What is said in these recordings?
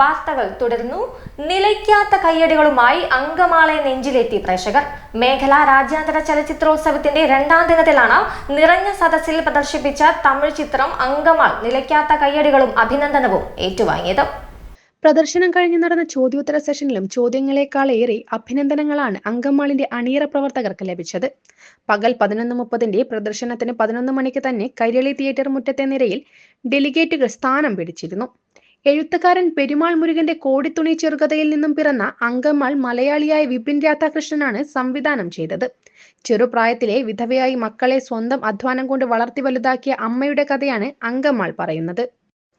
വാർത്തകൾ തുടരുന്നു. നിലയ്ക്കാത്ത കയ്യടികളുമായി അങ്കമാളെ നെഞ്ചിലെത്തി പ്രേക്ഷകർ. മേഖലാ രാജ്യാന്തര ചലച്ചിത്രോത്സവത്തിന്റെ രണ്ടാം ദിനത്തിലാണ് നിറഞ്ഞ സദസ്സിൽ പ്രദർശിപ്പിച്ച തമിഴ് ചിത്രം അങ്കമാൾ നിലയ്ക്കാത്ത കയ്യടികളും അഭിനന്ദനവും ഏറ്റുവാങ്ങിയത്. പ്രദർശനം കഴിഞ്ഞ് നടന്ന ചോദ്യോത്തര സെഷനിലും ചോദ്യങ്ങളെക്കാൾ ഏറെ അഭിനന്ദനങ്ങളാണ് അങ്കമാളിന്റെ അണിയറ പ്രവർത്തകർക്ക് ലഭിച്ചത്. പകൽ പതിനൊന്ന് മുപ്പതിന്റെ പ്രദർശനത്തിന് പതിനൊന്ന് മണിക്ക് തന്നെ കൈരളി തിയേറ്റർ മുറ്റത്തെ നിരയിൽ ഡെലിഗേറ്റുകൾ സ്ഥാനം പിടിച്ചിരുന്നു. എഴുത്തുകാരൻ പെരുമാൾ മുരുകന്റെ കോടിത്തുണി ചെറുകഥയിൽ നിന്നും പിറന്ന അങ്കമാൾ മലയാളിയായ വിപിൻ രാധാകൃഷ്ണനാണ് സംവിധാനം ചെയ്തത്. ചെറുപ്രായത്തിലെ വിധവയായി മക്കളെ സ്വന്തം അധ്വാനം കൊണ്ട് വളർത്തി വലുതാക്കിയ അമ്മയുടെ കഥയാണ് അങ്കമാൾ പറയുന്നത്.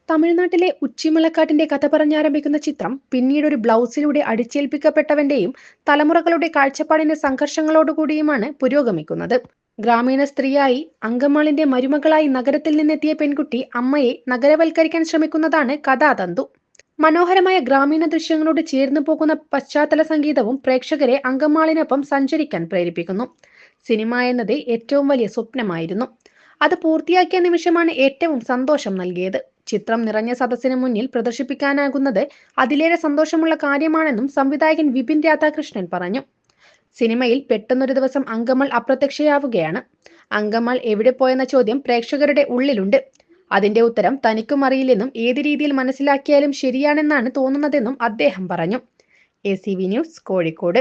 തമിഴ്നാട്ടിലെ ഉച്ചിമുളക്കാട്ടിന്റെ കഥ പറഞ്ഞാരംഭിക്കുന്ന ചിത്രം പിന്നീട് ഒരു ബ്ലൗസിലൂടെ അടിച്ചേൽപ്പിക്കപ്പെട്ടവന്റെയും തലമുറകളുടെ കാഴ്ചപ്പാടിന്റെ സംഘർഷങ്ങളോടുകൂടിയുമാണ് പുരോഗമിക്കുന്നത്. ഗ്രാമീണ സ്ത്രീയായി അങ്കമാളിന്റെ മരുമകളായി നഗരത്തിൽ നിന്നെത്തിയ പെൺകുട്ടി അമ്മയെ നഗരവൽക്കരിക്കാൻ ശ്രമിക്കുന്നതാണ് കഥാതന്തു. മനോഹരമായ ഗ്രാമീണ ദൃശ്യങ്ങളോട് ചേർന്നു പോകുന്ന പശ്ചാത്തല സംഗീതവും പ്രേക്ഷകരെ അങ്കമാളിനൊപ്പം സഞ്ചരിക്കാൻ പ്രേരിപ്പിക്കുന്നു. സിനിമ എന്നത് ഏറ്റവും വലിയ സ്വപ്നമായിരുന്നു. അത് പൂർത്തിയാക്കിയ നിമിഷമാണ് ഏറ്റവും സന്തോഷം നൽകിയത്. ചിത്രം നിറഞ്ഞ സദസ്സിന് മുന്നിൽ പ്രദർശിപ്പിക്കാനാകുന്നത് അതിലേറെ സന്തോഷമുള്ള കാര്യമാണെന്നും സംവിധായകൻ വിപിൻ രാധാകൃഷ്ണൻ പറഞ്ഞു. സിനിമയിൽ പെട്ടെന്നൊരു ദിവസം അങ്കമൾ അപ്രത്യക്ഷയാവുകയാണ്. അങ്കമൾ എവിടെ പോയെന്ന ചോദ്യം പ്രേക്ഷകരുടെ ഉള്ളിലുണ്ട്. അതിന്റെ ഉത്തരം തനിക്കും അറിയില്ലെന്നും ഏത് രീതിയിൽ മനസ്സിലാക്കിയാലും ശരിയാണെന്നാണ് തോന്നുന്നതെന്നും അദ്ദേഹം പറഞ്ഞു. A news Kozhikode.